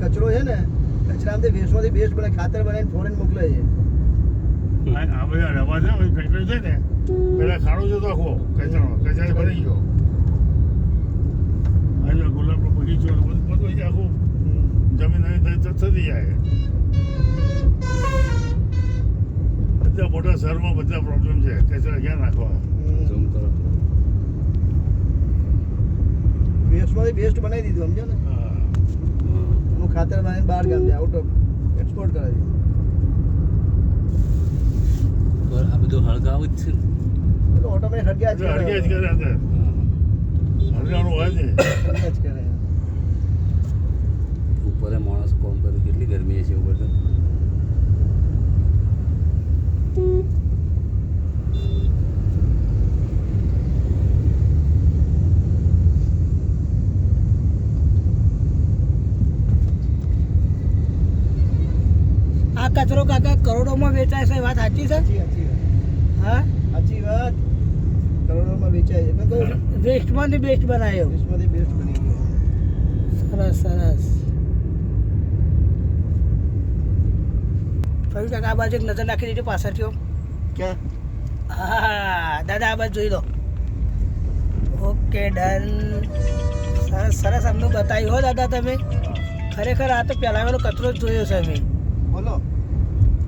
કચરો છે ને કચરામાંથી વેસ્ટમાંથી બેસ્ટ બને ખાતર બનાવીને ફોરેન મોકલે છે. આ બધા રવા છે બધી ફેક્ટરી છે ને પેલા ખાડો જતો આખો કચરો કચરા ભરી ગયો. આ જો ગુલાબનો બગીચો બધું બધું આખું જમીન થતી જાય. બધા મોટા શહેરમાં બધા પ્રોબ્લેમ છે કચરા ક્યાં નાખવા વેસ્ટમાંથી બેસ્ટ બનાવી દીધું સમજો ને? ખાતર બનાવીને બહાર ગામ જાય આઉટ ઓફ એક્સપોર્ટ કરે છે પર આ બધું હળગાવું જ છે ને. ઓટોમેટિક હટક્યા જ એટલે હળગે જ કરે છે. હળગાવાનું હોય ને જ કરે ઉપર માણસ કોમ કરે કેટલી ગરમી છે ઉપર તો આ કચરો કાકા કરોડોમાં વેચાય છે વાત સાચી છે? હા? સાચી વાત. કરોડોમાં વેચાય છે. વેસ્ટમાંથી બેસ્ટ બનાવ્યો. વેસ્ટમાંથી બેસ્ટ બની ગયો. સરસ સરસ. ફરી કાકા આ બાજુ નજર નાખી દીધી પાછળથી. ક્યાં? હા દાદા આ બાજુ જોઈ લો. Okay done. સરસ સરસ અમને બતાવ્યું હો દાદા તમે. ખરેખર આ તો પહેલા વાળો કચરો જ જોયો છે અમે. બોલો.